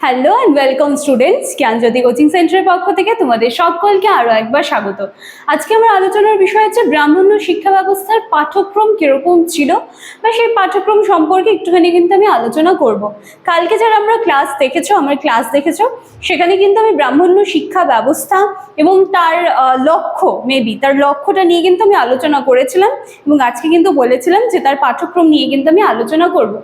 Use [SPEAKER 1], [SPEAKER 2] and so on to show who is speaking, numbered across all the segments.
[SPEAKER 1] Hello and welcome students Gyanjyoti coaching সেন্টারের পক্ষ থেকে তোমাদের সকলকে আরও একবার স্বাগত। আজকে আমার আলোচনার বিষয় হচ্ছে ব্রাহ্মণ্য শিক্ষা ব্যবস্থার পাঠ্যক্রম কীরকম ছিল বা সেই পাঠ্যক্রম সম্পর্কে একটুখানি কিন্তু আমি আলোচনা করব। কালকে যারা আমরা ক্লাস দেখেছ, আমার ক্লাস দেখেছ, সেখানে কিন্তু আমি ব্রাহ্মণ্য শিক্ষা ব্যবস্থা এবং তার লক্ষ্য মেবি তার লক্ষ্যটা নিয়ে কিন্তু আমি আলোচনা করেছিলাম এবং আজকে কিন্তু বলেছিলাম যে তার পাঠ্যক্রম নিয়ে কিন্তু আমি আলোচনা করব।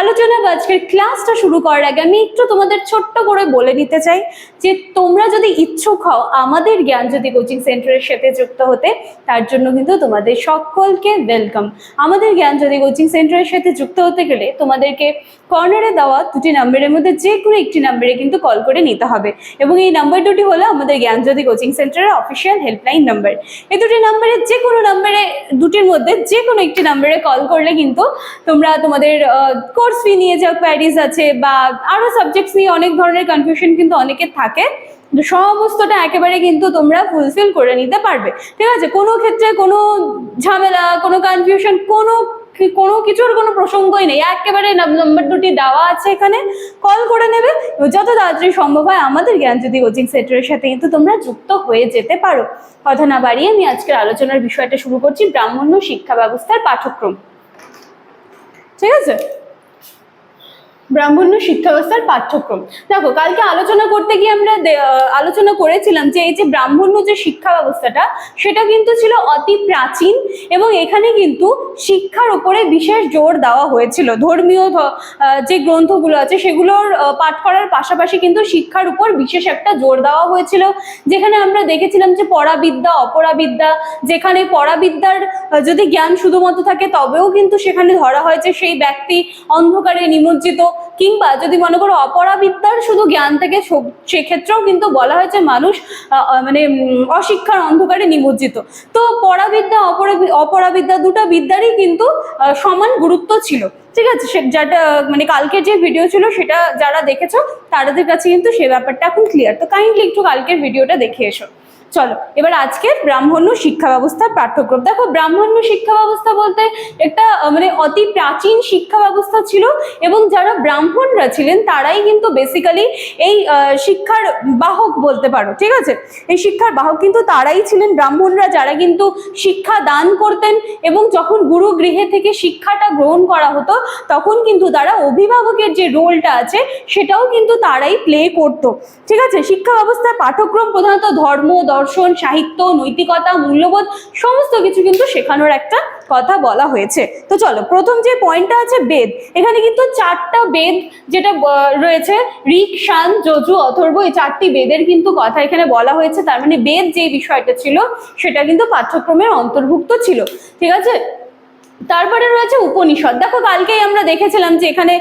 [SPEAKER 1] আলোচনা বা আজকের ক্লাসটা শুরু করার আগে আমি একটু তোমাদের ছোট্ট করে বলে নিতে চাই যে তোমরা যদি ইচ্ছুক হও আমাদের জ্ঞানজ্যোতি কোচিং সেন্টারের সাথে যুক্ত হতে, তার জন্য কিন্তু তোমাদের সকলকে ওয়েলকাম আমাদের জ্ঞানজ্যোতি কোচিং সেন্টারের সাথে যুক্ত হতে গেলে তোমাদেরকে কর্নারে দেওয়া দুটি নাম্বারের মধ্যে যে কোনো একটি নাম্বারে কিন্তু কল করে নিতে হবে। এবং এই নাম্বার দুটি হলো আমাদের জ্ঞানজ্যোতি কোচিং সেন্টারের অফিসিয়াল হেল্পলাইন নাম্বার এই দুটি নাম্বারে যে কোনো নাম্বারে দুটির মধ্যে যে কোনো একটি নাম্বারে কল করলে কিন্তু তোমরা তোমাদের কোর্স ফি নিয়ে যা কোয়ারিজ আছে বা আরও সাবজেক্টস নিয়ে অনেক ধরনের কনফিউশন কিন্তু অনেকের থাকে। সমস্তটা একেবারে কিন্তু তোমরা ফুলফিল করে নিতে পারবে। ঠিক আছে? কোনো ক্ষেত্রে কোনো ঝামেলা, কোনো কনফিউশন কোনো কোনো কিছুর কোনো প্রসঙ্গই নেই। একেবারে নাম্বার দুটি দেওয়া আছে এখানে। কল করে নেবে। যত তাড়াতাড়ি সম্ভব হয় আমাদের জ্ঞানজ্যোতি কোচিং সেন্টারের সাথে কিন্তু তোমরা যুক্ত হয়ে যেতে পারো। কথা না বাড়িয়ে আমি আজকের আলোচনার বিষয়টা শুরু করছি ব্রাহ্মণ্য শিক্ষা ব্যবস্থার পাঠ্যক্রম। ঠিক আছে? ব্রাহ্মণ্য শিক্ষা ব্যবস্থার পাঠ্যক্রম। দেখো, কালকে আলোচনা করতে গিয়ে আমরা আলোচনা করেছিলাম যে এই যে ব্রাহ্মণ্য যে শিক্ষা ব্যবস্থাটা, সেটা কিন্তু ছিল অতি প্রাচীন এবং এখানে কিন্তু শিক্ষার উপরে বিশেষ জোর দেওয়া হয়েছিল। ধর্মীয় যে গ্রন্থগুলো আছে, সেগুলোর পাঠ করার পাশাপাশি কিন্তু শিক্ষার উপর বিশেষ একটা জোর দেওয়া হয়েছিল। যেখানে আমরা দেখেছিলাম যে পরাবিদ্যা, অপরাবিদ্যা, যেখানে পরাবিদ্যার যদি জ্ঞান শুধুমাত্র থাকে, তবেও কিন্তু সেখানে ধরা হয় যে সেই ব্যক্তি অন্ধকারে নিমজ্জিত কিংবা যদি মনে করো অপরাবিদ্যার শুধু জ্ঞান থেকে সেক্ষেত্রেও কিন্তু বলা হয়েছে মানুষ মানে অশিক্ষার অন্ধকারে নিমজ্জিত। তো পরাবিদ্যা, অপরাবি- অপরাবিদ্যা দুটো বিদ্যারই কিন্তু সমান গুরুত্ব ছিল। ঠিক আছে? সে, যেটা মানে কালকের যে ভিডিও ছিল সেটা যারা দেখেছ, তাদের কাছে কিন্তু সে ব্যাপারটা এখন ক্লিয়ার তো কাইন্ডলি একটু কালকের ভিডিওটা দেখে এসো। চলো, এবার আজকের ব্রাহ্মণ্য শিক্ষা ব্যবস্থার পাঠ্যক্রম। দেখো, ব্রাহ্মণ্য শিক্ষা ব্যবস্থা বলতে একটা মানে অতি প্রাচীন শিক্ষা ব্যবস্থা ছিল এবং যারা ব্রাহ্মণরা ছিলেন তারাই কিন্তু বেসিক্যালি এই শিক্ষার বাহক বলতে পারো, ঠিক আছে? এই শিক্ষার বাহক কিন্তু তারাই ছিলেন ব্রাহ্মণরা যারা কিন্তু শিক্ষা দান করতেন এবং যখন গুরু গৃহে থেকে শিক্ষাটা গ্রহণ করা হতো, তখন কিন্তু তারা অভিভাবকের যে রোলটা আছে সেটাও কিন্তু তারাই প্লে করতো, ঠিক আছে? শিক্ষা ব্যবস্থার পাঠ্যক্রম প্রধানত ধর্ম দর্শন, সাহিত্য, নৈতিকতা, মূল্যবোধ, সমস্ত কিছু কিন্তু শেখানোর একটা কথা বলা হয়েছে। তো চলো, প্রথম যে পয়েন্টটা আছে বেদ, এখানে কিন্তু চারটা বেদ যেটা রয়েছে, ঋক শান যজু, অথর্ব, এই চারটি বেদের কিন্তু কথা এখানে বলা হয়েছে। তার মানে বেদ যে বিষয়টা ছিল, সেটা কিন্তু পাঠ্যক্রমের অন্তর্ভুক্ত ছিল। ঠিক আছে? তারপরে রয়েছে উপনিষদ। দেখো, কালকেই আমরা দেখেছিলাম যে এখানে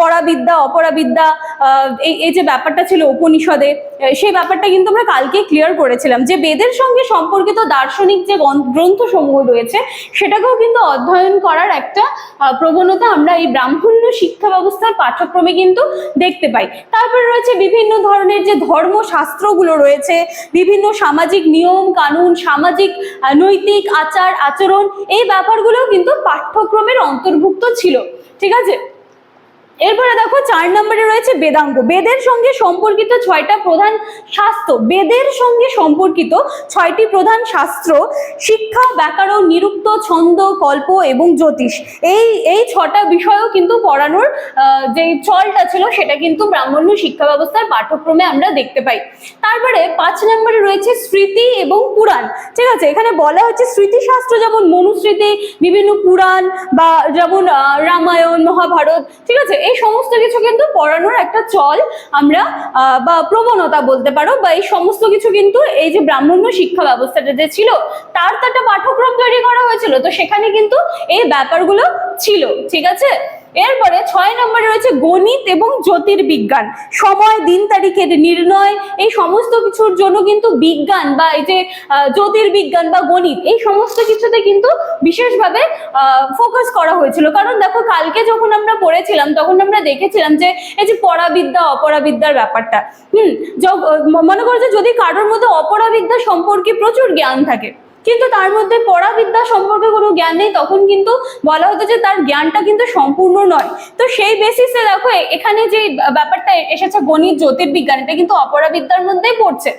[SPEAKER 1] পরাবিদ্যা, অপরাবিদ্যা এই যে ব্যাপারটা ছিল উপনিষদে সেই ব্যাপারটা কিন্তু আমরা কালকে ক্লিয়ার করেছিলাম যে বেদের সঙ্গে সম্পর্কিত দার্শনিক যে গ্রন্থসমূহ রয়েছে, সেটাকেও কিন্তু অধ্যয়ন করার একটা প্রবণতা আমরা এই ব্রাহ্মণ্য শিক্ষা ব্যবস্থার পাঠ্যক্রমে কিন্তু দেখতে পাই। তারপরে রয়েছে বিভিন্ন ধরনের যে ধর্মশাস্ত্রগুলো রয়েছে, বিভিন্ন সামাজিক নিয়ম, কানুন, সামাজিক নৈতিক আচার, আচরণ, এই ব্যাপারগুলোও কিন্তু পাঠ্যক্রমের অন্তর্ভুক্ত ছিল ঠিক আছে? এরপরে দেখো চার নম্বরে রয়েছে বেদাঙ্গ। বেদের সঙ্গে সম্পর্কিত ছয়টা প্রধান শাস্ত্র। বেদের সঙ্গে সম্পর্কিত ছয়টি প্রধান শাস্ত্র শিক্ষা, ব্যাকরণ, নিরুক্ত, ছন্দ, কল্প এবং জ্যোতিষ। এই এই ছটা বিষয়ও কিন্তু পড়ানোর যে চলটা ছিল সেটা কিন্তু ব্রাহ্মণ্য শিক্ষা ব্যবস্থার পাঠ্যক্রমে আমরা দেখতে পাই। তারপরে পাঁচ নম্বরে রয়েছে স্মৃতি এবং পুরাণ। ঠিক আছে, এখানে বলা হচ্ছে স্মৃতিশাস্ত্র যেমন মনুস্মৃতি, বিভিন্ন পুরাণ বা যেমন রামায়ণ, মহাভারত। ঠিক আছে এই সমস্ত কিছু কিন্তু পড়ানোর একটা চল আমরা বা প্রবণতা বলতে পারো, বা এই সমস্ত কিছু কিন্তু এই যে ব্রাহ্মণ্য শিক্ষা ব্যবস্থাটা যে ছিল, তার তো একটা পাঠ্যক্রম তৈরি করা হয়েছিল। তো সেখানে কিন্তু এই ব্যাপারগুলো ছিল, ঠিক আছে? এরপরে ছয় নম্বরে রয়েছে গণিত এবং জ্যোতির্বিজ্ঞান। সময়, দিন, তারিখের নির্ণয়, এই সমস্ত কিছুর জন্য কিন্তু বিজ্ঞান বা এই যে জ্যোতির্বিজ্ঞান বা গণিত, এই সমস্ত কিছুতে কিন্তু বিশেষভাবে ফোকাস করা হয়েছিল। কারণ দেখো, কালকে যখন আমরা পড়েছিলাম, তখন আমরা দেখেছিলাম যে, এই যে পরাবিদ্যা, অপরাবিদ্যার ব্যাপারটা, হুম মনে করো যে যদি কারোর মধ্যে অপরাবিদ্যা সম্পর্কে প্রচুর জ্ঞান থাকে কিন্তু তার মধ্যে পড়াবিদ্যা সম্পর্কে কোনো জ্ঞান নেই, তখন কিন্তু বলা হতো যে তার জ্ঞানটা কিন্তু সম্পূর্ণ নয়। তো সেই বেসিসে দেখো, এখানে যে ব্যাপারটা এসেছে গণিত, জ্যোতির্বিজ্ঞান, এটা কিন্তু অপরাবিদ্যার মধ্যেই পড়ছে।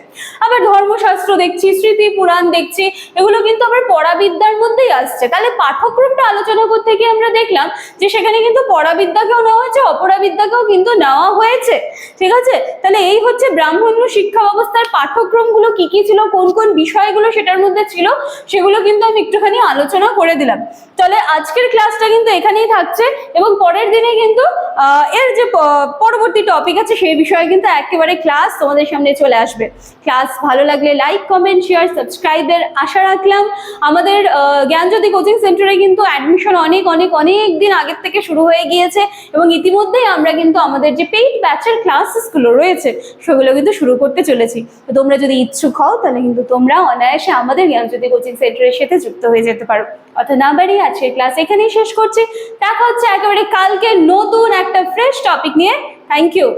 [SPEAKER 1] আবার ধর্মশাস্ত্র দেখছি, স্মৃতি পুরাণ দেখছি, এগুলো কিন্তু আবার পড়াবিদ্যার মধ্যেই আসছে। তাহলে পাঠ্যক্রমটা আলোচনা করতে গিয়ে আমরা দেখলাম যে সেখানে কিন্তু পড়াবিদ্যাকেও নেওয়া হয়েছে, অপরাবিদ্যাকেও কিন্তু নেওয়া হয়েছে। ঠিক আছে? তাহলে এই হচ্ছে ব্রাহ্মণ্য শিক্ষা ব্যবস্থার পাঠ্যক্রমগুলো কি কি ছিল, কোন কোন বিষয়গুলো সেটার মধ্যে ছিল সেগুলো কিন্তু আমি একটুখানি আলোচনা করে দিলাম। তাহলে আজকের ক্লাসটা কিন্তু এখানেই থাকছে এবং পরের দিনে কিন্তু এর যে পরবর্তী টপিক আছে সেই বিষয়ে কিন্তু একেবারে ক্লাস তোমাদের সামনে চলে আসবে। ক্লাস ভালো লাগলে লাইক কমেন্ট শেয়ার সাবস্ক্রাইবের আশা রাখলাম। আমাদের জ্ঞানজ্যোতি কোচিং সেন্টারে কিন্তু অ্যাডমিশন অনেক অনেক অনেক দিন আগের থেকে শুরু হয়ে গিয়েছে এবং ইতিমধ্যেই আমরা কিন্তু আমাদের যে পেইড ব্যাচের ক্লাসেসগুলো রয়েছে, সেগুলো কিন্তু শুরু করতে চলেছি। তোমরা যদি ইচ্ছুক হও, তাহলে কিন্তু তোমরা অনায়াসে আমাদের জ্ঞানজ্যোতি কোচিং সেন্টারের সাথে যুক্ত হয়ে যেতে পারো। অর্থাৎ না বাড়ি আজকের ক্লাস এখানেই শেষ করছি। দেখা হচ্ছে একেবারে কালকে নতুন একটা ফ্রেশ টপিক নিয়ে। Thank you